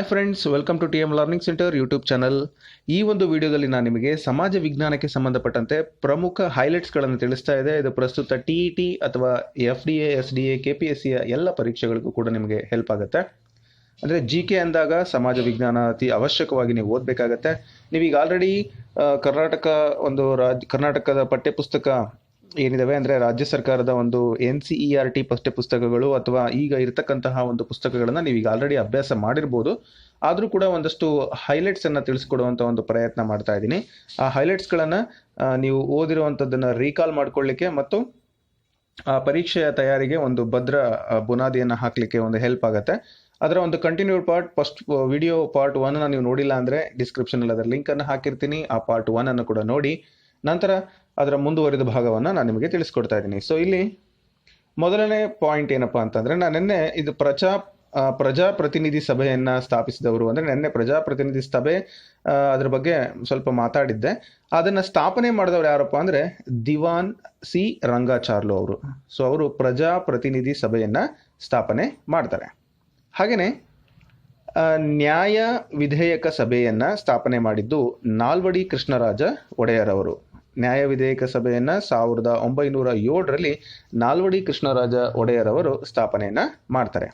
Hi friends welcome to T M learning centre YouTube channel ಈ ಒಂದು ವಿಡಿಯೋದಲ್ಲಿ ನಾನು ನಿಮಗೆ ಸಮಾಜ ವಿಜ್ಞಾನಕ್ಕೆ ಸಂಬಂಧಪಟ್ಟಂತೆ ಪ್ರಮುಖ ಹೈಲೈಟ್ಸ್ಗಳನ್ನು ತಿಳಿಸ್ತಾ ಇದೆ. ಇದು ಪ್ರಸ್ತುತ ಟಿ ಇ ಟಿ ಅಥವಾ F D A S D A K P S ಸಿಯ ಎಲ್ಲ ಪರೀಕ್ಷೆಗಳಿಗೂ ಕೂಡ ನಿಮಗೆ ಹೆಲ್ಪ್ ಆಗುತ್ತೆ. ಅಂದರೆ ಜಿ ಕೆ ಅಂದಾಗ ಸಮಾಜ ವಿಜ್ಞಾನ ಅತಿ ಅವಶ್ಯಕವಾಗಿ ನೀವು ಓದಬೇಕಾಗತ್ತೆ. ನೀವೀಗ ಆಲ್ರೆಡಿ ಕರ್ನಾಟಕ ಒಂದು ರಾಜ್ ಕರ್ನಾಟಕದ ಪಠ್ಯಪುಸ್ತಕ ಏನಿದಾವೆ ಅಂದರೆ ರಾಜ್ಯ ಸರ್ಕಾರದ ಒಂದು N C E R T ಪಠ್ಯಪುಸ್ತಕಗಳು ಅಥವಾ ಈಗ ಇರತಕ್ಕಂತಹ ಒಂದು ಪುಸ್ತಕಗಳನ್ನು ನೀವೀಗ ಆಲ್ರೆಡಿ ಅಭ್ಯಾಸ ಮಾಡಿರ್ಬೋದು. ಆದರೂ ಕೂಡ ಒಂದಷ್ಟು ಹೈಲೈಟ್ಸನ್ನು ತಿಳಿಸ್ಕೊಡುವಂಥ ಒಂದು ಪ್ರಯತ್ನ ಮಾಡ್ತಾ ಇದ್ದೀನಿ. ಆ ಹೈಲೈಟ್ಸ್ಗಳನ್ನು ನೀವು ಓದಿರುವಂಥದ್ದನ್ನು ರೀಕಾಲ್ ಮಾಡಿಕೊಳ್ಳಿಕ್ಕೆ ಮತ್ತು ಆ ಪರೀಕ್ಷೆಯ ತಯಾರಿಗೆ ಒಂದು ಭದ್ರ ಬುನಾದಿಯನ್ನು ಹಾಕಲಿಕ್ಕೆ ಒಂದು ಹೆಲ್ಪ್ ಆಗುತ್ತೆ. ಅದರ ಒಂದು continue part first video part one ನೀವು ನೋಡಿಲ್ಲ ಅಂದರೆ ಡಿಸ್ಕ್ರಿಪ್ಷನಲ್ಲಿ ಅದರ ಲಿಂಕನ್ನು ಹಾಕಿರ್ತೀನಿ. ಆ ಪಾರ್ಟ್ ಒನ್ ಅನ್ನು ಕೂಡ ನೋಡಿ. ನಂತರ ಅದರ ಮುಂದುವರಿದ ಭಾಗವನ್ನು ನಾನು ನಿಮಗೆ ತಿಳಿಸ್ಕೊಡ್ತಾ ಇದ್ದೀನಿ. ಸೊ ಇಲ್ಲಿ ಮೊದಲನೇ ಪಾಯಿಂಟ್ ಏನಪ್ಪಾ ಅಂತಂದ್ರೆ, ನಾನು ನಿನ್ನೆ ಇದು ಪ್ರಜಾ ಪ್ರಜಾಪ್ರತಿನಿಧಿ ಸಭೆಯನ್ನ ಸ್ಥಾಪಿಸಿದವರು ಅಂದ್ರೆ ನಿನ್ನೆ ಪ್ರಜಾಪ್ರತಿನಿಧಿ ಸಭೆ ಅದ್ರ ಬಗ್ಗೆ ಸ್ವಲ್ಪ ಮಾತಾಡಿದ್ದೆ. ಅದನ್ನ ಸ್ಥಾಪನೆ ಮಾಡಿದವರು ಯಾರಪ್ಪ ಅಂದ್ರೆ ದಿವಾನ್ ಸಿ ರಂಗಾಚಾರ್ಲು ಅವರು. ಸೊ ಅವರು ಪ್ರಜಾಪ್ರತಿನಿಧಿ ಸಭೆಯನ್ನ ಸ್ಥಾಪನೆ ಮಾಡ್ತಾರೆ. ಹಾಗೆಯೇ ನ್ಯಾಯ ವಿಧೇಯಕ ಸಭೆಯನ್ನ ಸ್ಥಾಪನೆ ಮಾಡಿದ್ದು ನಾಲ್ವಡಿ ಕೃಷ್ಣರಾಜ ಒಡೆಯರ್ ಅವರು ನ್ಯಾಯ ವಿಧೇಯಕ ಸಭೆಯನ್ನು ಸಾವಿರದ ಒಂಬೈನೂರ ಏಳರಲ್ಲಿ ನಾಲ್ವಡಿ ಕೃಷ್ಣರಾಜ ಒಡೆಯರ್ ಅವರು ಸ್ಥಾಪನೆಯನ್ನು ಮಾಡ್ತಾರೆ.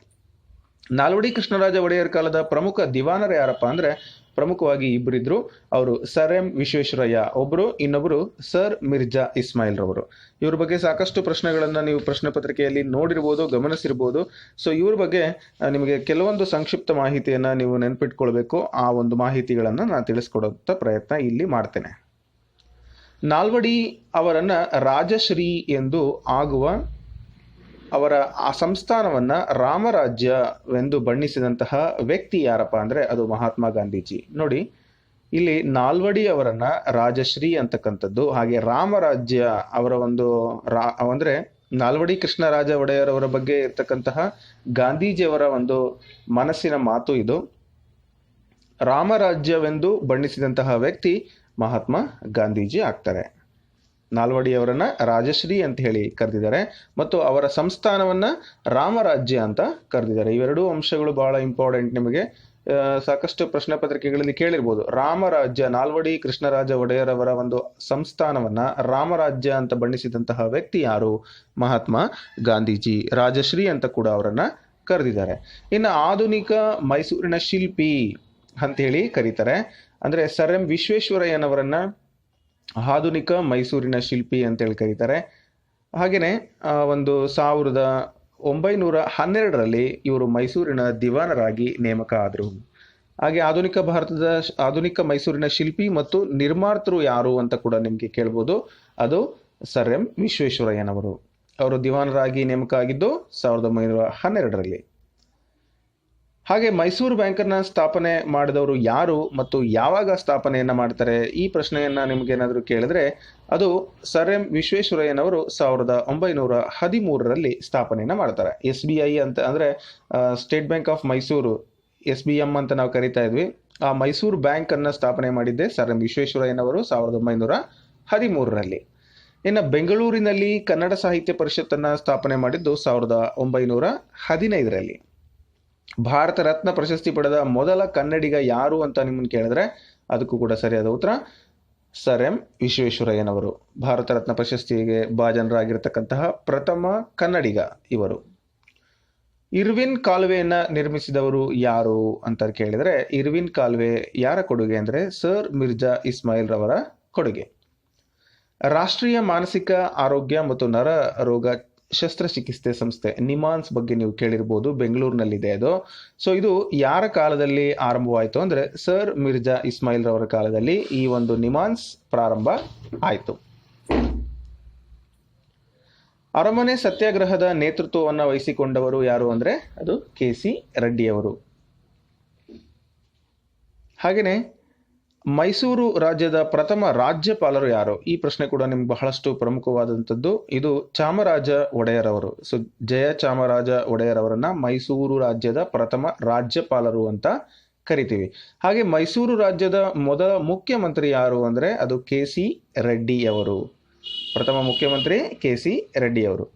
ನಾಲ್ವಡಿ ಕೃಷ್ಣರಾಜ ಒಡೆಯರ್ ಕಾಲದ ಪ್ರಮುಖ ದಿವಾನರು ಯಾರಪ್ಪ ಅಂದ್ರೆ ಪ್ರಮುಖವಾಗಿ ಇಬ್ಬರಿದ್ರು ಅವರು ಸರ್ ಎಂ ವಿಶ್ವೇಶ್ವರಯ್ಯ ಒಬ್ಬರು ಇನ್ನೊಬ್ಬರು ಸರ್ ಮಿರ್ಜಾ ಇಸ್ಮಾಯಿಲ್ ರವರು. ಇವ್ರ ಬಗ್ಗೆ ಸಾಕಷ್ಟು ಪ್ರಶ್ನೆಗಳನ್ನು ನೀವು ಪ್ರಶ್ನೆ ಪತ್ರಿಕೆಯಲ್ಲಿ ನೋಡಿರ್ಬೋದು, ಗಮನಿಸಿರ್ಬೋದು. ಸೊ ಇವ್ರ ಬಗ್ಗೆ ನಿಮಗೆ ಕೆಲವೊಂದು ಸಂಕ್ಷಿಪ್ತ ಮಾಹಿತಿಯನ್ನ ನೀವು ನೆನಪಿಟ್ಕೊಳ್ಬೇಕು. ಆ ಒಂದು ಮಾಹಿತಿಗಳನ್ನು ನಾನು ತಿಳಿಸ್ಕೊಡೋಂಥ ಪ್ರಯತ್ನ ಇಲ್ಲಿ ಮಾಡ್ತೇನೆ. ನಾಲ್ವಡಿ ಅವರನ್ನು ರಾಜಶ್ರೀ ಎಂದು ಆಗುವ ಅವರ ಆ ಸಂಸ್ಥಾನವನ್ನು ರಾಮರಾಜ್ಯವೆಂದು ಬಣ್ಣಿಸಿದಂತಹ ವ್ಯಕ್ತಿ ಯಾರಪ್ಪ ಅಂದರೆ ಅದು ಮಹಾತ್ಮ ಗಾಂಧೀಜಿ. ನೋಡಿ, ಇಲ್ಲಿ ನಾಲ್ವಡಿ ಅವರನ್ನ ರಾಜಶ್ರೀ ಅಂತಕ್ಕಂಥದ್ದು, ಹಾಗೆ ರಾಮರಾಜ್ಯ ಅವರ ಒಂದು ರಾ, ಅಂದರೆ ನಾಲ್ವಡಿ ಕೃಷ್ಣರಾಜ ಒಡೆಯರ್ ಅವರ ಬಗ್ಗೆ ಇರ್ತಕ್ಕಂತಹ ಗಾಂಧೀಜಿಯವರ ಒಂದು ಮನಸ್ಸಿನ ಮಾತು ಇದು. ರಾಮರಾಜ್ಯವೆಂದು ಬಣ್ಣಿಸಿದಂತಹ ವ್ಯಕ್ತಿ ಮಹಾತ್ಮ ಗಾಂಧೀಜಿ ಆಗ್ತಾರೆ. ನಾಲ್ವಡಿಯವರನ್ನ ರಾಜಶ್ರೀ ಅಂತ ಹೇಳಿ ಕರೆದಿದ್ದಾರೆ ಮತ್ತು ಅವರ ಸಂಸ್ಥಾನವನ್ನ ರಾಮರಾಜ್ಯ ಅಂತ ಕರೆದಿದ್ದಾರೆ. ಇವೆರಡೂ ಅಂಶಗಳು ಬಹಳ ಇಂಪಾರ್ಟೆಂಟ್ ನಿಮಗೆ. ಸಾಕಷ್ಟು ಪ್ರಶ್ನೆ ಪತ್ರಿಕೆಗಳಲ್ಲಿ ಕೇಳಿರ್ಬೋದು. ರಾಮರಾಜ್ಯ, ನಾಲ್ವಡಿ ಕೃಷ್ಣರಾಜ ಒಡೆಯರ್ ಅವರ ಒಂದು ಸಂಸ್ಥಾನವನ್ನ ರಾಮರಾಜ್ಯ ಅಂತ ಬಣ್ಣಿಸಿದಂತಹ ವ್ಯಕ್ತಿ ಯಾರು? ಮಹಾತ್ಮ ಗಾಂಧೀಜಿ, ರಾಜಶ್ರೀ ಅಂತ ಕೂಡ ಅವರನ್ನ ಕರೆದಿದ್ದಾರೆ. ಇನ್ನು ಆಧುನಿಕ ಮೈಸೂರಿನ ಶಿಲ್ಪಿ ಅಂತೇಳಿ ಕರೀತಾರೆ. ಅಂದ್ರೆ ಸರ್ ಎಂ ವಿಶ್ವೇಶ್ವರಯ್ಯನವರನ್ನ ಆಧುನಿಕ ಮೈಸೂರಿನ ಶಿಲ್ಪಿ ಅಂತೇಳಿ ಕರೀತಾರೆ. ಹಾಗೆಯೇ ಒಂದು ಸಾವಿರದ ಒಂಬೈನೂರ ಹನ್ನೆರಡರಲ್ಲಿ ಇವರು ಮೈಸೂರಿನ ದಿವಾನರಾಗಿ ನೇಮಕ ಆದರು. ಹಾಗೆ ಆಧುನಿಕ ಭಾರತದ ಆಧುನಿಕ ಮೈಸೂರಿನ ಶಿಲ್ಪಿ ಮತ್ತು ನಿರ್ಮಾತೃ ಯಾರು ಅಂತ ಕೂಡ ನಿಮಗೆ ಕೇಳ್ಬೋದು. ಅದು ಸರ್ ಎಂ ವಿಶ್ವೇಶ್ವರಯ್ಯನವರು. ಅವರು ದಿವಾನರಾಗಿ ನೇಮಕ ಆಗಿದ್ದು ಸಾವಿರದ ಒಂಬೈನೂರ ಹನ್ನೆರಡರಲ್ಲಿ. ಹಾಗೆ ಮೈಸೂರು ಬ್ಯಾಂಕನ್ನ ಸ್ಥಾಪನೆ ಮಾಡಿದವರು ಯಾರು ಮತ್ತು ಯಾವಾಗ ಸ್ಥಾಪನೆಯನ್ನ ಮಾಡ್ತಾರೆ? ಈ ಪ್ರಶ್ನೆಯನ್ನ ನಿಮಗೇನಾದರೂ ಕೇಳಿದ್ರೆ ಅದು ಸರ್ ಎಂ ವಿಶ್ವೇಶ್ವರಯ್ಯನವರು ಸಾವಿರದ ಒಂಬೈನೂರ ಹದಿಮೂರರಲ್ಲಿ ಸ್ಥಾಪನೆಯನ್ನ ಮಾಡ್ತಾರೆ. ಎಸ್ ಬಿ ಐ ಅಂತ ಅಂದ್ರೆ state bank of Mysore, S B M ಅಂತ ನಾವು ಕರಿತಾ ಇದ್ವಿ. ಆ ಮೈಸೂರು ಬ್ಯಾಂಕ್ ಅನ್ನ ಸ್ಥಾಪನೆ ಮಾಡಿದ್ದೆ ಸರ್ ಎಂ ವಿಶ್ವೇಶ್ವರಯ್ಯನವರು ಸಾವಿರದ ಒಂಬೈನೂರ ಹದಿಮೂರರಲ್ಲಿ. ಇನ್ನು ಬೆಂಗಳೂರಿನಲ್ಲಿ ಕನ್ನಡ ಸಾಹಿತ್ಯ ಪರಿಷತ್ತನ್ನ ಸ್ಥಾಪನೆ ಮಾಡಿದ್ದು ಸಾವಿರದ ಒಂಬೈನೂರ ಹದಿನೈದರಲ್ಲಿ. ಭಾರತ ರತ್ನ ಪ್ರಶಸ್ತಿ ಪಡೆದ ಮೊದಲ ಕನ್ನಡಿಗ ಯಾರು ಅಂತ ನಿಮ್ಮನ್ನು ಕೇಳಿದ್ರೆ ಅದಕ್ಕೂ ಕೂಡ ಸರಿಯಾದ ಉತ್ತರ ಸರ್ ಎಂ ವಿಶ್ವೇಶ್ವರಯ್ಯನವರು. ಭಾರತ ರತ್ನ ಪ್ರಶಸ್ತಿಗೆ ಭಾಜನರಾಗಿರ್ತಕ್ಕಂತಹ ಪ್ರಥಮ ಕನ್ನಡಿಗ ಇವರು. ಇರ್ವಿನ್ ಕಾಲುವೆಯನ್ನು ನಿರ್ಮಿಸಿದವರು ಯಾರು ಅಂತ ಕೇಳಿದ್ರೆ ಇರ್ವಿನ್ ಕಾಲುವೆ ಯಾರ ಕೊಡುಗೆ ಅಂದ್ರೆ ಸರ್ ಮಿರ್ಜಾ ಇಸ್ಮಾಯಿಲ್ ರವರ ಕೊಡುಗೆ. ರಾಷ್ಟ್ರೀಯ ಮಾನಸಿಕ ಆರೋಗ್ಯ ಮತ್ತು ನರ ರೋಗ ಶಸ್ತ್ರಚಿಕಿತ್ಸೆ ಸಂಸ್ಥೆ ನಿಮಾನ್ಸ್ ಬಗ್ಗೆ ನೀವು ಕೇಳಿರ್ಬೋದು, ಬೆಂಗಳೂರಿನಲ್ಲಿದೆ ಅದು. ಸೊ ಇದು ಯಾರ ಕಾಲದಲ್ಲಿ ಆರಂಭವಾಯಿತು ಅಂದರೆ ಸರ್ ಮಿರ್ಜಾ ಇಸ್ಮಾಯಿಲ್ ರವರ ಕಾಲದಲ್ಲಿ ಈ ಒಂದು ನಿಮಾನ್ಸ್ ಪ್ರಾರಂಭ ಆಯಿತು. ಅರಮನೆ ಸತ್ಯಾಗ್ರಹದ ನೇತೃತ್ವವನ್ನು ವಹಿಸಿಕೊಂಡವರು ಯಾರು ಅಂದರೆ ಅದು ಕೆ ಸಿ ರೆಡ್ಡಿಯವರು ಹಾಗೆಯೇ ಮೈಸೂರು ರಾಜ್ಯದ ಪ್ರಥಮ ರಾಜ್ಯಪಾಲರು ಯಾರು? ಈ ಪ್ರಶ್ನೆ ಕೂಡ ನಿಮ್ಗೆ ಬಹಳಷ್ಟು ಪ್ರಮುಖವಾದಂಥದ್ದು. ಇದು ಚಾಮರಾಜ ಒಡೆಯರ್ ಅವರು ಸೊ ಜಯ ಚಾಮರಾಜ ಒಡೆಯರ್ ಅವರನ್ನ ಮೈಸೂರು ರಾಜ್ಯದ ಪ್ರಥಮ ರಾಜ್ಯಪಾಲರು ಅಂತ ಕರಿತೀವಿ. ಹಾಗೆ ಮೈಸೂರು ರಾಜ್ಯದ ಮೊದಲ ಮುಖ್ಯಮಂತ್ರಿ ಯಾರು ಅಂದ್ರೆ ಅದು ಕೆ ಸಿ ರೆಡ್ಡಿ ಅವರು ಪ್ರಥಮ ಮುಖ್ಯಮಂತ್ರಿ ಕೆ ಸಿ ರೆಡ್ಡಿ ಅವರು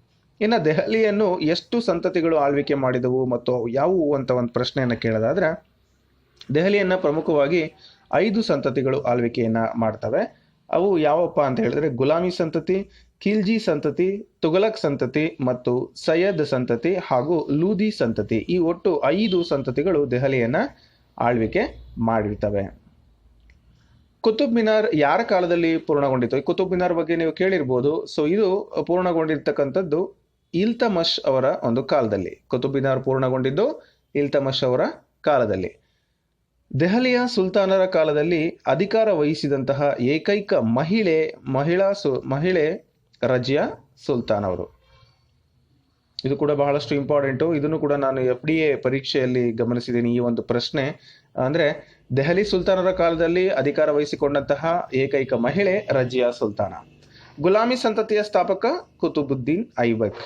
ಇನ್ನು ದೆಹಲಿಯನ್ನು ಎಷ್ಟು ಸಂತತಿಗಳು ಆಳ್ವಿಕೆ ಮಾಡಿದವು ಮತ್ತು ಯಾವುವು ಅಂತ ಒಂದು ಪ್ರಶ್ನೆಯನ್ನು ಕೇಳೋದಾದ್ರೆ, ದೆಹಲಿಯನ್ನು ಪ್ರಮುಖವಾಗಿ ಐದು ಸಂತತಿಗಳು ಆಳ್ವಿಕೆಯನ್ನು ಮಾಡ್ತವೆ. ಅವು ಯಾವಪ್ಪ ಅಂತ ಹೇಳಿದ್ರೆ ಗುಲಾಮಿ ಸಂತತಿ, ಖಿಲ್ಜಿ ಸಂತತಿ ತುಗಲಕ್ ಸಂತತಿ ಮತ್ತು ಸೈಯದ್ ಸಂತತಿ ಹಾಗೂ ಲೂದಿ ಸಂತತಿ. ಈ ಒಟ್ಟು ಐದು ಸಂತತಿಗಳು ದೆಹಲಿಯನ್ನು ಆಳ್ವಿಕೆ ಮಾಡಿರ್ತವೆ. ಕುತುಬ್ ಮಿನಾರ್ ಯಾರ ಕಾಲದಲ್ಲಿ ಪೂರ್ಣಗೊಂಡಿತ್ತು? ಈ ಕುತುಬ್ ಮಿನಾರ್ ಬಗ್ಗೆ ನೀವು ಕೇಳಿರ್ಬೋದು. ಸೊ ಇದು ಪೂರ್ಣಗೊಂಡಿರ್ತಕ್ಕಂಥದ್ದು ಇಲ್ತಮಶ್ ಅವರ ಒಂದು ಕಾಲದಲ್ಲಿ. ಕುತುಬ್ ಮಿನಾರ್ ಪೂರ್ಣಗೊಂಡಿದ್ದು ಇಲ್ತಮಶ್ ಅವರ ಕಾಲದಲ್ಲಿ. ದೆಹಲಿಯ ಸುಲ್ತಾನರ ಕಾಲದಲ್ಲಿ ಅಧಿಕಾರ ವಹಿಸಿದಂತಹ ಏಕೈಕ ಮಹಿಳೆ, ಮಹಿಳಾ ಸು, ಮಹಿಳೆ ರಜಿಯಾ ಸುಲ್ತಾನ್ ಅವರು. ಇದು ಕೂಡ ಬಹಳಷ್ಟು ಇಂಪಾರ್ಟೆಂಟು ಇದನ್ನು ಕೂಡ ನಾನು ಎಫ್ ಡಿ ಎ ಪರೀಕ್ಷೆಯಲ್ಲಿ ಗಮನಿಸಿದ್ದೀನಿ ಈ ಒಂದು ಪ್ರಶ್ನೆ. ಅಂದರೆ ದೆಹಲಿ ಸುಲ್ತಾನರ ಕಾಲದಲ್ಲಿ ಅಧಿಕಾರ ವಹಿಸಿಕೊಂಡಂತಹ ಏಕೈಕ ಮಹಿಳೆ ರಜಿಯಾ ಸುಲ್ತಾನ. ಗುಲಾಮಿ ಸಂತತಿಯ ಸ್ಥಾಪಕ ಕುತುಬುದ್ದೀನ್ ಐಬಕ್.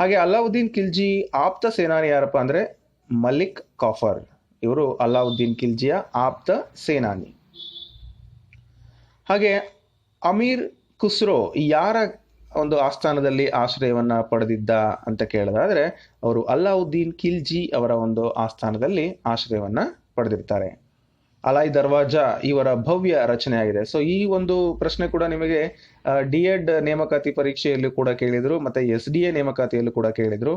ಹಾಗೆ ಅಲಾವುದ್ದೀನ್ ಖಿಲ್ಜಿ ಆಪ್ತ ಸೇನಾನಿ ಯಾರಪ್ಪ ಅಂದರೆ ಮಲ್ಲಿಕ್ ಕಾಫರ್. ಇವರು ಅಲ್ಲಾವುದ್ದೀನ್ ಖಿಲ್ಜಿಯ ಆಪ್ತ ಸೇನಾನಿ. ಹಾಗೆ ಅಮೀರ್ ಖುಸ್ರೋ ಯಾರ ಒಂದು ಆಸ್ಥಾನದಲ್ಲಿ ಆಶ್ರಯವನ್ನ ಪಡೆದಿದ್ದ ಅಂತ ಕೇಳೋದಾದ್ರೆ, ಅವರು ಅಲ್ಲಾವುದ್ದೀನ್ ಖಿಲ್ಜಿ ಅವರ ಒಂದು ಆಸ್ಥಾನದಲ್ಲಿ ಆಶ್ರಯವನ್ನ ಪಡೆದಿರ್ತಾರೆ. ಅಲಾಯ್ ದರ್ವಾಜಾ ಇವರ ಭವ್ಯ ರಚನೆ ಆಗಿದೆ. ಸೊ ಈ ಒಂದು ಪ್ರಶ್ನೆ ಕೂಡ ನಿಮಗೆ ಡಿ ಎಡ್ ನೇಮಕಾತಿ ಪರೀಕ್ಷೆಯಲ್ಲೂ ಕೂಡ ಕೇಳಿದ್ರು, ಮತ್ತೆ ಎಸ್ ಡಿ ಎ ನೇಮಕಾತಿಯಲ್ಲೂ ಕೂಡ ಕೇಳಿದ್ರು.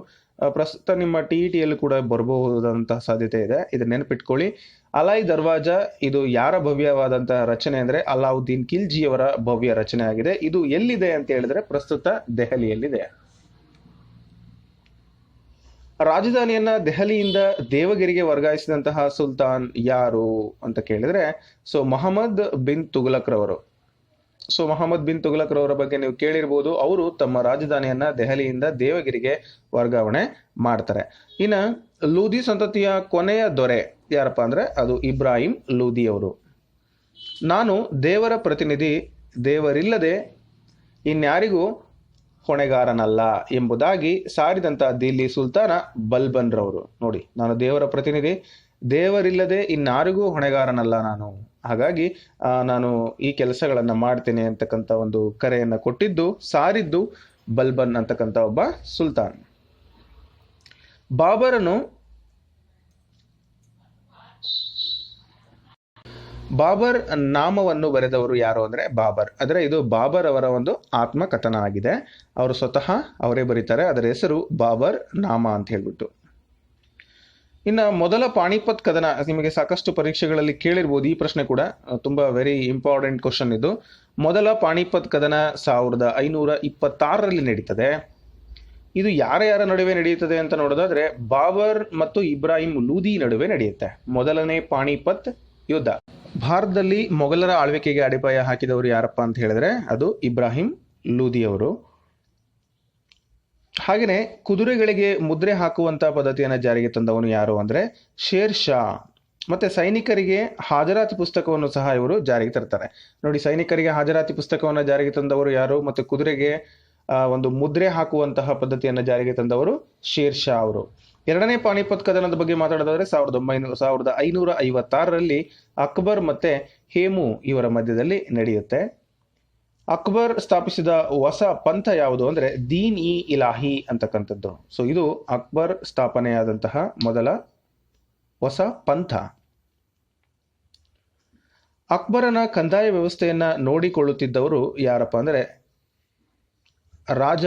ಪ್ರಸ್ತುತ ನಿಮ್ಮ ಟಿ ಇ ಟಿಯಲ್ಲೂ ಕೂಡ ಬರಬಹುದಂತಹ ಸಾಧ್ಯತೆ ಇದೆ. ಇದು ನೆನಪಿಟ್ಕೊಳ್ಳಿ. ಅಲಾಯ್ ದರ್ವಾಜಾ, ಇದು ಯಾರ ಭವ್ಯವಾದಂತಹ ರಚನೆ ಅಂದ್ರೆ ಅಲಾವುದ್ದೀನ್ ಖಿಲ್ಜಿಯವರ ಭವ್ಯ ರಚನೆ ಆಗಿದೆ. ಇದು ಎಲ್ಲಿದೆ ಅಂತ ಹೇಳಿದ್ರೆ ಪ್ರಸ್ತುತ ದೆಹಲಿಯಲ್ಲಿದೆ. ರಾಜಧಾನಿಯನ್ನ ದೆಹಲಿಯಿಂದ ದೇವಗಿರಿಗೆ ವರ್ಗಾಯಿಸಿದಂತಹ ಸುಲ್ತಾನ್ ಯಾರು ಅಂತ ಕೇಳಿದ್ರೆ, ಸೊ ಮೊಹಮ್ಮದ್ ಬಿನ್ ತುಗ್ಲಕ್ ರವರು ಸೊ ಮೊಹಮ್ಮದ್ ಬಿನ್ ತುಗ್ಲಕ್ ರವರ ಬಗ್ಗೆ ನೀವು ಕೇಳಿರ್ಬೋದು, ಅವರು ತಮ್ಮ ರಾಜಧಾನಿಯನ್ನ ದೆಹಲಿಯಿಂದ ದೇವಗಿರಿಗೆ ವರ್ಗಾವಣೆ ಮಾಡ್ತಾರೆ. ಇನ್ನ ಲೂದಿ ಸಂತತಿಯ ಕೊನೆಯ ದೊರೆ ಯಾರಪ್ಪ ಅಂದ್ರೆ, ಅದು ಇಬ್ರಾಹಿಂ ಲೂದಿ ಅವರು. ನಾನು ದೇವರ ಪ್ರತಿನಿಧಿ, ದೇವರಿಲ್ಲದೆ ಇನ್ಯಾರಿಗೂ ಹೊಣೆಗಾರನಲ್ಲ ಎಂಬುದಾಗಿ ಸಾರಿದಂತ ದಿಲ್ಲಿ ಸುಲ್ತಾನ ಬಲ್ಬನ್ ರವರು ನೋಡಿ, ನಾನು ದೇವರ ಪ್ರತಿನಿಧಿ, ದೇವರಿಲ್ಲದೆ ಇನ್ನಾರಿಗೂ ಹೊಣೆಗಾರನಲ್ಲ ನಾನು. ಹಾಗಾಗಿ ನಾನು ಈ ಕೆಲಸಗಳನ್ನು ಮಾಡ್ತೇನೆ ಅಂತಕ್ಕಂಥ ಒಂದು ಕರೆಯನ್ನು ಕೊಟ್ಟಿದ್ದು, ಸಾರಿದ್ದು ಬಲ್ಬನ್ ಅಂತಕ್ಕಂಥ ಒಬ್ಬ ಸುಲ್ತಾನ್. ಬಾಬರನು ಬಾಬರ್ ನಾಮವನ್ನು ಬರೆದವರು ಯಾರು ಅಂದ್ರೆ ಬಾಬರ್. ಅಂದ್ರೆ ಇದು ಬಾಬರ್ ಅವರ ಒಂದು ಆತ್ಮಕಥನ ಆಗಿದೆ. ಅವರು ಸ್ವತಃ ಅವರೇ ಬರೀತಾರೆ. ಅದರ ಹೆಸರು ಬಾಬರ್ ನಾಮ ಅಂತ ಹೇಳ್ಬಿಟ್ಟು. ಇನ್ನ ಮೊದಲ ಪಾಣಿಪತ್ ಕದನ, ನಿಮಗೆ ಸಾಕಷ್ಟು ಪರೀಕ್ಷೆಗಳಲ್ಲಿ ಕೇಳಿರ್ಬೋದು. ಈ ಪ್ರಶ್ನೆ ಕೂಡ ತುಂಬ ವೆರಿ ಇಂಪಾರ್ಟೆಂಟ್ ಕ್ವಶನ್ ಇದು. ಮೊದಲ ಪಾಣಿಪತ್ ಕದನ ಸಾವಿರದ ಐನೂರ ಇಪ್ಪತ್ತಾರರಲ್ಲಿ ನಡೀತದೆ. ಇದು ಯಾರ ಯಾರ ನಡುವೆ ನಡೆಯುತ್ತದೆ ಅಂತ ನೋಡೋದಾದ್ರೆ, ಬಾಬರ್ ಮತ್ತು ಇಬ್ರಾಹಿಂ ಲೂದಿ ನಡುವೆ ನಡೆಯುತ್ತೆ. ಮೊದಲನೇ ಪಾಣಿಪತ್ ಯುದ್ಧ ಭಾರತದಲ್ಲಿ ಮೊಘಲರ ಆಳ್ವಿಕೆಗೆ ಅಡಿಪಾಯ ಹಾಕಿದವರು ಯಾರಪ್ಪ ಅಂತ ಹೇಳಿದ್ರೆ ಅದು ಇಬ್ರಾಹಿಂ ಲೂದಿ ಅವರು. ಹಾಗೆಯೇ ಕುದುರೆಗಳಿಗೆ ಮುದ್ರೆ ಹಾಕುವಂತ ಪದ್ಧತಿಯನ್ನು ಜಾರಿಗೆ ತಂದವನು ಯಾರು ಅಂದ್ರೆ ಶೇರ್ ಶಾ. ಮತ್ತೆ ಸೈನಿಕರಿಗೆ ಹಾಜರಾತಿ ಪುಸ್ತಕವನ್ನು ಸಹ ಇವರು ಜಾರಿಗೆ ತರ್ತಾರೆ. ನೋಡಿ, ಸೈನಿಕರಿಗೆ ಹಾಜರಾತಿ ಪುಸ್ತಕವನ್ನು ಜಾರಿಗೆ ತಂದವರು ಯಾರು ಮತ್ತೆ ಕುದುರೆಗೆ ಒಂದು ಮುದ್ರೆ ಹಾಕುವಂತಹ ಪದ್ಧತಿಯನ್ನು ಜಾರಿಗೆ ತಂದವರು ಶೇರ್ ಅವರು. ಎರಡನೇ ಪಾಣಿಪತ್ ಕದನದ ಬಗ್ಗೆ ಮಾತಾಡೋದಾದ್ರೆ ಸಾವಿರದ ಒಂಬೈನೂರ, ಸಾವಿರದ ಐನೂರ ಐವತ್ತಾರರಲ್ಲಿ ಅಕ್ಬರ್ ಮತ್ತೆ ಹೇಮು ಇವರ ಮಧ್ಯದಲ್ಲಿ ನಡೆಯುತ್ತೆ. ಅಕ್ಬರ್ ಸ್ಥಾಪಿಸಿದ ಹೊಸ ಪಂಥ ಯಾವುದು ಅಂದ್ರೆ ದೀನ್ ಇ ಇಲಾಹಿ ಅಂತಕ್ಕಂಥದ್ದು. ಸೊ ಇದು ಅಕ್ಬರ್ ಸ್ಥಾಪನೆಯಾದಂತಹ ಮೊದಲ ಹೊಸ ಪಂಥ. ಅಕ್ಬರನ ಕಂದಾಯ ವ್ಯವಸ್ಥೆಯನ್ನ ನೋಡಿಕೊಳ್ಳುತ್ತಿದ್ದವರು ಯಾರಪ್ಪ ಅಂದ್ರೆ ರಾಜ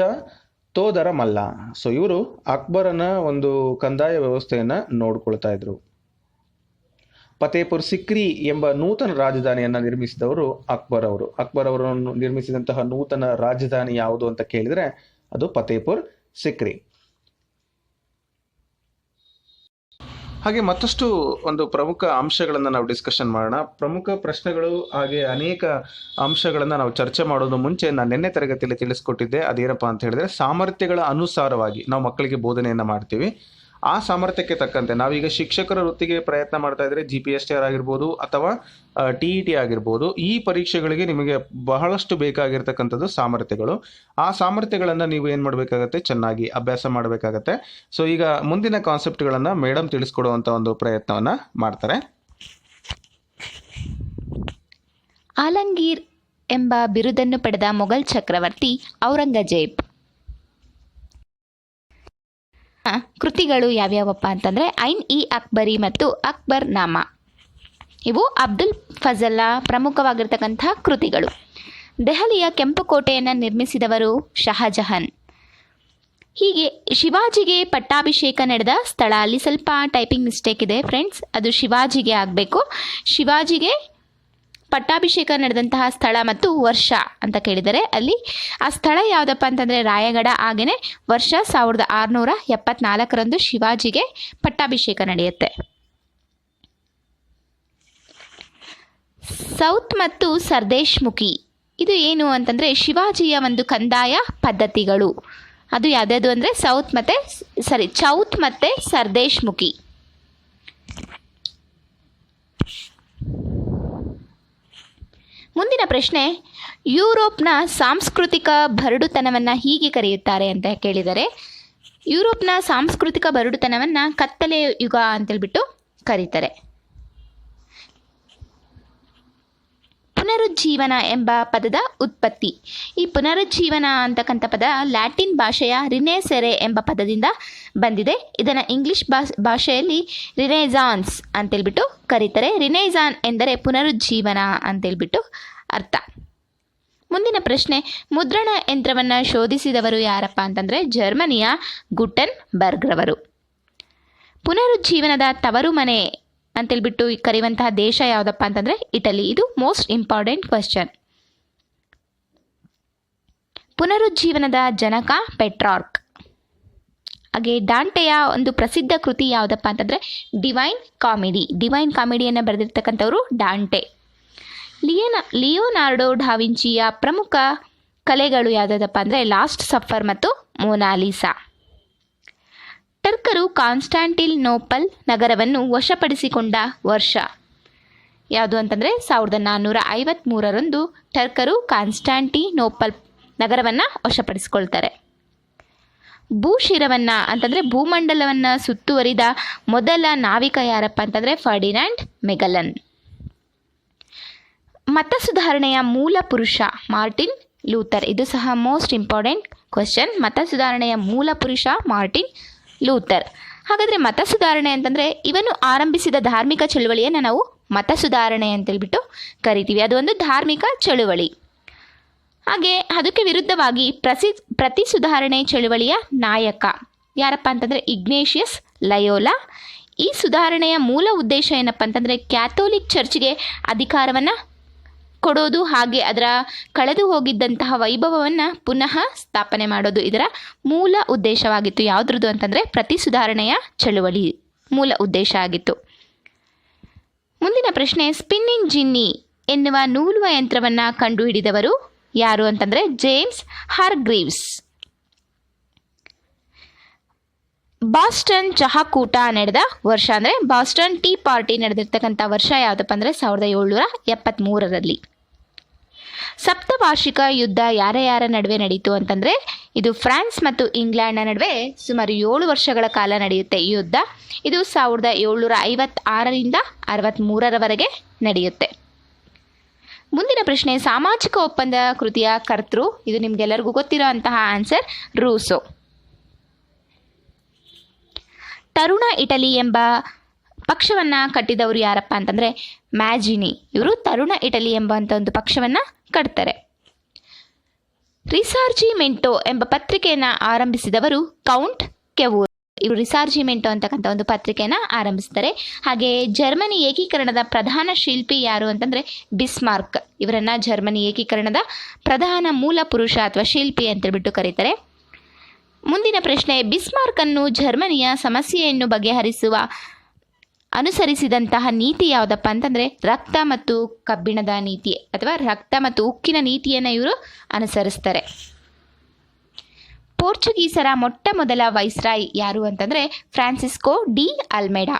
ತೋದರ ಮಲ್ಲ ಸೊ ಇವರು ಅಕ್ಬರನ ಒಂದು ಕಂದಾಯ ವ್ಯವಸ್ಥೆಯನ್ನು ನೋಡ್ಕೊಳ್ತಾ ಇದ್ರು. ಫತೇಪುರ್ ಸಿಕ್ರಿ ಎಂಬ ನೂತನ ರಾಜಧಾನಿಯನ್ನು ನಿರ್ಮಿಸಿದವರು ಅಕ್ಬರ್ ಅವರು. ಅಕ್ಬರ್ ಅವರನ್ನು ನಿರ್ಮಿಸಿದಂತಹ ನೂತನ ರಾಜಧಾನಿ ಯಾವುದು ಅಂತ ಕೇಳಿದ್ರೆ ಅದು ಫತೇಪುರ್ ಸಿಕ್ರಿ. ಹಾಗೆ ಮತ್ತಷ್ಟು ಒಂದು ಪ್ರಮುಖ ಅಂಶಗಳನ್ನು ನಾವು ಡಿಸ್ಕಷನ್ ಮಾಡೋಣ. ಪ್ರಮುಖ ಪ್ರಶ್ನೆಗಳು ಹಾಗೆ ಅನೇಕ ಅಂಶಗಳನ್ನು ನಾವು ಚರ್ಚೆ ಮಾಡೋದು ಮುಂಚೆ ನಾನು ನಿನ್ನೆ ತರಗತಿಯಲ್ಲಿ ತಿಳಿಸ್ಕೊಟ್ಟಿದ್ದೆ. ಅದೇನಪ್ಪ ಅಂತ ಹೇಳಿದ್ರೆ ಸಾಮರ್ಥ್ಯಗಳ ಅನುಸಾರವಾಗಿ ನಾವು ಮಕ್ಕಳಿಗೆ ಬೋಧನೆಯನ್ನು ಮಾಡ್ತೀವಿ. ಆ ಸಾಮರ್ಥ್ಯಕ್ಕೆ ತಕ್ಕಂತೆ. ನಾವೀಗ ಶಿಕ್ಷಕರ ವೃತ್ತಿಗೆ ಪ್ರಯತ್ನ ಮಾಡ್ತಾ ಇದ್ರೆ G P S T R ಆಗಿರ್ಬೋದು ಅಥವಾ ಟಿ ಇ ಟಿ ಆಗಿರ್ಬೋದು, ಈ ಪರೀಕ್ಷೆಗಳಿಗೆ ನಿಮಗೆ ಬಹಳಷ್ಟು ಬೇಕಾಗಿರ್ತಕ್ಕಂಥದ್ದು ಸಾಮರ್ಥ್ಯಗಳು. ಆ ಸಾಮರ್ಥ್ಯಗಳನ್ನು ನೀವು ಏನು ಮಾಡಬೇಕಾಗತ್ತೆ? ಚೆನ್ನಾಗಿ ಅಭ್ಯಾಸ ಮಾಡಬೇಕಾಗತ್ತೆ. ಸೊ ಈಗ ಮುಂದಿನ ಕಾನ್ಸೆಪ್ಟ್ಗಳನ್ನು ಮೇಡಮ್ ತಿಳಿಸ್ಕೊಡುವಂಥ ಒಂದು ಪ್ರಯತ್ನವನ್ನು ಮಾಡ್ತಾರೆ. ಆಲಂಗೀರ್ ಎಂಬ ಬಿರುದನ್ನು ಪಡೆದ ಮೊಘಲ್ ಚಕ್ರವರ್ತಿ ಔರಂಗಜೇಬ್ ಕೃತಿಗಳು ಯಾವ್ಯಾವಪ್ಪ ಅಂತಂದರೆ ಐನ್ ಇ ಅಕ್ಬರಿ ಮತ್ತು ಅಕ್ಬರ್ ನಾಮ. ಇವು ಅಬ್ದುಲ್ ಫಜಲ್ಲ ಪ್ರಮುಖವಾಗಿರ್ತಕ್ಕಂಥ ಕೃತಿಗಳು. ದೆಹಲಿಯ ಕೆಂಪು ಕೋಟೆಯನ್ನು ನಿರ್ಮಿಸಿದವರು ಶಹಜಹಾನ್. ಹೀಗೆ ಶಿವಾಜಿಗೆ ಪಟ್ಟಾಭಿಷೇಕ ನಡೆದ ಸ್ಥಳ, ಅಲ್ಲಿ ಸ್ವಲ್ಪ ಟೈಪಿಂಗ್ ಮಿಸ್ಟೇಕ್ ಇದೆ ಫ್ರೆಂಡ್ಸ್ ಅದು ಶಿವಾಜಿಗೆ ಆಗಬೇಕು. ಶಿವಾಜಿಗೆ ಪಟ್ಟಾಭಿಷೇಕ ನಡೆದಂತಹ ಸ್ಥಳ ಮತ್ತು ವರ್ಷ ಅಂತ ಕೇಳಿದರೆ ಅಲ್ಲಿ ಆ ಸ್ಥಳ ಯಾವುದಪ್ಪ ಅಂತಂದರೆ ರಾಯಗಡ ಹಾಗೆಯೇ ವರ್ಷ ಸಾವಿರದ ಆರುನೂರ ಎಪ್ಪತ್ನಾಲ್ಕರಂದು ಶಿವಾಜಿಗೆ ಪಟ್ಟಾಭಿಷೇಕ ನಡೆಯುತ್ತೆ. ಸೌತ್ ಮತ್ತು ಸರ್ದೇಶ್ ಮುಖಿ ಇದು ಏನು ಅಂತಂದರೆ ಶಿವಾಜಿಯ ಒಂದು ಕಂದಾಯ ಪದ್ಧತಿಗಳು. ಅದು ಯಾವ್ದ್ಯಾವುದು ಅಂದರೆ ಸೌತ್ ಮತ್ತು ಸಾರಿ, ಚೌತ್ ಮತ್ತು ಸರ್ದೇಶ್ ಮುಂದಿನ ಪ್ರಶ್ನೆ, ಯುರೋಪ್ನ ಸಾಂಸ್ಕೃತಿಕ ಬರಡುತನವನ್ನು ಹೀಗೆ ಕರೆಯುತ್ತಾರೆ ಅಂತ ಕೇಳಿದರೆ, ಯುರೋಪ್ನ ಸಾಂಸ್ಕೃತಿಕ ಬರಡುತನವನ್ನು ಕತ್ತಲೆ ಯುಗ ಅಂತೇಳ್ಬಿಟ್ಟು ಕರೀತಾರೆ. ಪುನರುಜ್ಜೀವನ ಎಂಬ ಪದದ ಉತ್ಪತ್ತಿ. ಈ ಪುನರುಜ್ಜೀವನ ಅಂತಕ್ಕಂಥ ಪದ ಲ್ಯಾಟಿನ್ ಭಾಷೆಯ ರಿನೇಸೆರೆ ಎಂಬ ಪದದಿಂದ ಬಂದಿದೆ. ಇದನ್ನು ಇಂಗ್ಲಿಷ್ ಭಾಷ್, ಭಾಷೆಯಲ್ಲಿ ರಿನೇಜಾನ್ಸ್ ಅಂತೇಳ್ಬಿಟ್ಟು ಕರೀತಾರೆ. ರಿನೇಜಾನ್ ಎಂದರೆ ಪುನರುಜ್ಜೀವನ ಅಂತೇಳ್ಬಿಟ್ಟು ಅರ್ಥ. ಮುಂದಿನ ಪ್ರಶ್ನೆ, ಮುದ್ರಣ ಯಂತ್ರವನ್ನು ಶೋಧಿಸಿದವರು ಯಾರಪ್ಪ ಅಂತಂದರೆ ಜರ್ಮನಿಯ ಗುಟನ್ ಬರ್ಗ್ರವರು ಪುನರುಜ್ಜೀವನದ ತವರು ಮನೆ ಅಂತೇಳ್ಬಿಟ್ಟು ಕರೆಯುವಂತಹ ದೇಶ ಯಾವುದಪ್ಪ ಅಂತಂದರೆ ಇಟಲಿ. ಇದು ಮೋಸ್ಟ್ ಇಂಪಾರ್ಟೆಂಟ್ ಕ್ವಶನ್ ಪುನರುಜ್ಜೀವನದ ಜನಕ ಪೆಟ್ರಾರ್ಕ್. ಹಾಗೆ ಡಾಂಟೆಯ ಒಂದು ಪ್ರಸಿದ್ಧ ಕೃತಿ ಯಾವುದಪ್ಪ ಅಂತಂದರೆ ಡಿವೈನ್ ಕಾಮಿಡಿ. ಡಿವೈನ್ ಕಾಮಿಡಿಯನ್ನು ಬರೆದಿರ್ತಕ್ಕಂಥವರು ಡಾಂಟೆ ಲಿಯೋನ, ಲಿಯೋನಾರ್ಡೋ ಡಾವಿಂಚಿಯ ಪ್ರಮುಖ ಕಲೆಗಳು ಯಾವುದಪ್ಪ ಅಂದರೆ ಲಾಸ್ಟ್ ಸಫರ್ ಮತ್ತು ಮೊನಾಲಿಸಾ. ಟರ್ಕರು ಕಾನ್ಸ್ಟಾಂಟಿಲ್ ನೋಪಲ್ ನಗರವನ್ನು ವಶಪಡಿಸಿಕೊಂಡ ವರ್ಷ. ಯಾವುದು ಅಂತಂದರೆ ಸಾವಿರದ ನಾನ್ನೂರ ಐವತ್ತ್ಮೂರರಂದು ಟರ್ಕರು ಕಾನ್ಸ್ಟಾಂಟಿ ನೋಪಲ್ ನಗರವನ್ನು ವಶಪಡಿಸಿಕೊಳ್ತಾರೆ. ಭೂಶಿರವನ್ನು ಅಂತಂದರೆ ಭೂಮಂಡಲವನ್ನು ಸುತ್ತುವರಿದ ಮೊದಲ ನಾವಿಕ ಯಾರಪ್ಪ ಅಂತಂದರೆ ಫರ್ಡಿನ್ಯಾಂಡ್ ಮೆಗಲನ್. ಮತ ಸುಧಾರಣೆಯ ಮೂಲ ಪುರುಷ ಮಾರ್ಟಿನ್ ಲೂಥರ್. ಇದು ಸಹ ಮೋಸ್ಟ್ ಇಂಪಾರ್ಟೆಂಟ್ ಕ್ವಶನ್ ಮತ ಸುಧಾರಣೆಯ ಮೂಲ ಪುರುಷ ಮಾರ್ಟಿನ್ ಲೂಥರ್. ಹಾಗಾದರೆ ಮತ ಸುಧಾರಣೆ ಅಂತಂದರೆ ಇವನು ಆರಂಭಿಸಿದ ಧಾರ್ಮಿಕ ಚಳುವಳಿಯನ್ನು ನಾವು ಮತ ಸುಧಾರಣೆ ಅಂತೇಳ್ಬಿಟ್ಟು ಕರಿತೀವಿ. ಅದು ಒಂದು ಧಾರ್ಮಿಕ ಚಳುವಳಿ. ಹಾಗೆ ಅದಕ್ಕೆ ವಿರುದ್ಧವಾಗಿ ಪ್ರಸಿ, ಪ್ರತಿ ಸುಧಾರಣೆ ಚಳುವಳಿಯ ನಾಯಕ ಯಾರಪ್ಪ ಅಂತಂದರೆ ಇಗ್ನೇಷಿಯಸ್ ಲಯೋಲಾ. ಈ ಸುಧಾರಣೆಯ ಮೂಲ ಉದ್ದೇಶ ಏನಪ್ಪ ಅಂತಂದರೆ ಕ್ಯಾಥೋಲಿಕ್ ಚರ್ಚ್ಗೆ ಅಧಿಕಾರವನ್ನು ಕೊಡೋದು ಹಾಗೆ ಅದರ ಕಳೆದು ಹೋಗಿದ್ದಂತಹ ವೈಭವವನ್ನು ಪುನಃ ಸ್ಥಾಪನೆ ಮಾಡೋದು ಇದರ ಮೂಲ ಉದ್ದೇಶವಾಗಿತ್ತು. ಯಾವುದ್ರದ್ದು ಅಂತಂದರೆ ಪ್ರತಿ ಸುಧಾರಣೆಯ ಚಳುವಳಿ ಮೂಲ ಉದ್ದೇಶ ಆಗಿತ್ತು. ಮುಂದಿನ ಪ್ರಶ್ನೆ, ಸ್ಪಿನ್ನಿಂಗ್ ಜಿನ್ನಿ ಎನ್ನುವ ನೂಲುವ ಯಂತ್ರವನ್ನು ಕಂಡುಹಿಡಿದವರು ಯಾರು ಅಂತಂದರೆ ಜೇಮ್ಸ್ ಹಾರ್ಗ್ರೀವ್ಸ್. ಬಾಸ್ಟನ್ ಚಹಾಕೂಟ ನಡೆದ ವರ್ಷ ಅಂದರೆ ಬಾಸ್ಟನ್ ಟೀ ಪಾರ್ಟಿ ನಡೆದಿರ್ತಕ್ಕಂಥ ವರ್ಷ ಯಾವುದಪ್ಪ ಅಂದರೆ ಸಾವಿರದ ಏಳ್ನೂರ ಎಪ್ಪತ್ತ್ಮೂರರಲ್ಲಿ ಸಪ್ತವಾರ್ಷಿಕ ಯುದ್ಧ ಯಾರ ಯಾರ ನಡುವೆ ನಡೀತು ಅಂತಂದರೆ ಇದು ಫ್ರಾನ್ಸ್ ಮತ್ತು ಇಂಗ್ಲೆಂಡ್ನ ನಡುವೆ ಸುಮಾರು ಏಳು ವರ್ಷಗಳ ಕಾಲ ನಡೆಯುತ್ತೆ ಈ ಯುದ್ಧ. ಇದು ಸಾವಿರದ ಏಳ್ನೂರ ಐವತ್ತಾರರಿಂದ ಅರವತ್ತ್ಮೂರರವರೆಗೆ ನಡೆಯುತ್ತೆ. ಮುಂದಿನ ಪ್ರಶ್ನೆ, ಸಾಮಾಜಿಕ ಒಪ್ಪಂದ ಕೃತಿಯ ಕರ್ತೃ, ಇದು ನಿಮಗೆಲ್ಲರಿಗೂ ಗೊತ್ತಿರೋ ಅಂತಹ ಆನ್ಸರ್, ರೂಸೋ. ತರುಣ ಇಟಲಿ ಎಂಬ ಪಕ್ಷವನ್ನು ಕಟ್ಟಿದವರು ಯಾರಪ್ಪ ಅಂತಂದರೆ ಮ್ಯಾಜಿನಿ. ಇವರು ತರುಣ ಇಟಲಿ ಎಂಬಂಥ ಒಂದು ಪಕ್ಷವನ್ನು ಕಟ್ತಾರೆ. ರಿಸಾರ್ಜಿಮೆಂಟೋ ಎಂಬ ಪತ್ರಿಕೆಯನ್ನು ಆರಂಭಿಸಿದವರು ಕೌಂಟ್ ಕೆವೂರ್. ಇವರು ರಿಸಾರ್ಜಿಮೆಂಟೋ ಅಂತಕ್ಕಂಥ ಒಂದು ಪತ್ರಿಕೆಯನ್ನು ಆರಂಭಿಸ್ತಾರೆ. ಹಾಗೆ ಜರ್ಮನಿ ಏಕೀಕರಣದ ಪ್ರಧಾನ ಶಿಲ್ಪಿ ಯಾರು ಅಂತಂದರೆ ಬಿಸ್ಮಾರ್ಕ್. ಇವರನ್ನು ಜರ್ಮನಿ ಏಕೀಕರಣದ ಪ್ರಧಾನ ಮೂಲ ಪುರುಷ ಅಥವಾ ಶಿಲ್ಪಿ ಅಂತೇಳ್ಬಿಟ್ಟು ಕರೀತಾರೆ. ಮುಂದಿನ ಪ್ರಶ್ನೆ, ಬಿಸ್ಮಾರ್ಕನ್ನು ಜರ್ಮನಿಯ ಸಮಸ್ಯೆಯನ್ನು ಬಗೆಹರಿಸುವ ಅನುಸರಿಸಿದಂತಹ ನೀತಿ ಯಾವುದಪ್ಪ ಅಂತಂದರೆ ರಕ್ತ ಮತ್ತು ಕಬ್ಬಿಣದ ನೀತಿ ಅಥವಾ ರಕ್ತ ಮತ್ತು ಉಕ್ಕಿನ ನೀತಿಯನ್ನು ಇವರು ಅನುಸರಿಸ್ತಾರೆ. ಪೋರ್ಚುಗೀಸರ ಮೊಟ್ಟ ಮೊದಲ ವೈಸ್ರಾಯ್ ಯಾರು ಅಂತಂದರೆ ಫ್ರಾನ್ಸಿಸ್ಕೋ ಡಿ ಅಲ್ಮೆಡಾ.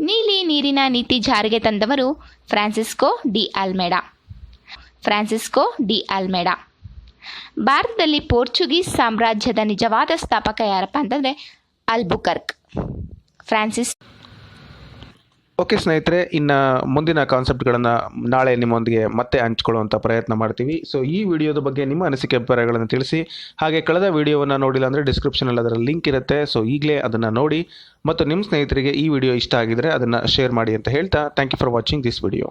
ನೀಲಿ ನೀರಿನ ನೀತಿ ಜಾರಿಗೆ ತಂದವರು Francisco de Almeida. Francisco de Almeida. ಭಾರತದಲ್ಲಿ ಪೋರ್ಚುಗೀಸ್ ಸಾಮ್ರಾಜ್ಯದ ನಿಜವಾದ ಸ್ಥಾಪಕ ಯಾರಪ್ಪ ಅಂತಂದರೆ ಅಲ್ಬುಕರ್ಕ್. ಫ್ರಾನ್ಸಿಸ್ ಓಕೆ ಸ್ನೇಹಿತರೆ, ಇನ್ನು ಮುಂದಿನ ಕಾನ್ಸೆಪ್ಟ್ಗಳನ್ನು ನಾಳೆ ನಿಮ್ಮೊಂದಿಗೆ ಮತ್ತೆ ಹಂಚ್ಕೊಳ್ಳುವಂಥ ಪ್ರಯತ್ನ ಮಾಡ್ತೀವಿ. ಸೊ ಈ ವಿಡಿಯೋದ ಬಗ್ಗೆ ನಿಮ್ಮ ಅನಿಸಿಕೆ, ಅಭಿಪ್ರಾಯಗಳನ್ನು ತಿಳಿಸಿ. ಹಾಗೆ ಕಳೆದ ವಿಡಿಯೋವನ್ನು ನೋಡಿಲ್ಲ ಅಂದರೆ ಡಿಸ್ಕ್ರಿಪ್ಷನಲ್ಲಿ ಅದರ ಲಿಂಕ್ ಇರುತ್ತೆ. ಸೊ ಈಗಲೇ ಅದನ್ನು ನೋಡಿ ಮತ್ತು ನಿಮ್ಮ ಸ್ನೇಹಿತರಿಗೆ ಈ ವಿಡಿಯೋ ಇಷ್ಟ ಆಗಿದರೆ ಅದನ್ನು ಶೇರ್ ಮಾಡಿ ಅಂತ ಹೇಳ್ತಾ thank you for watching this video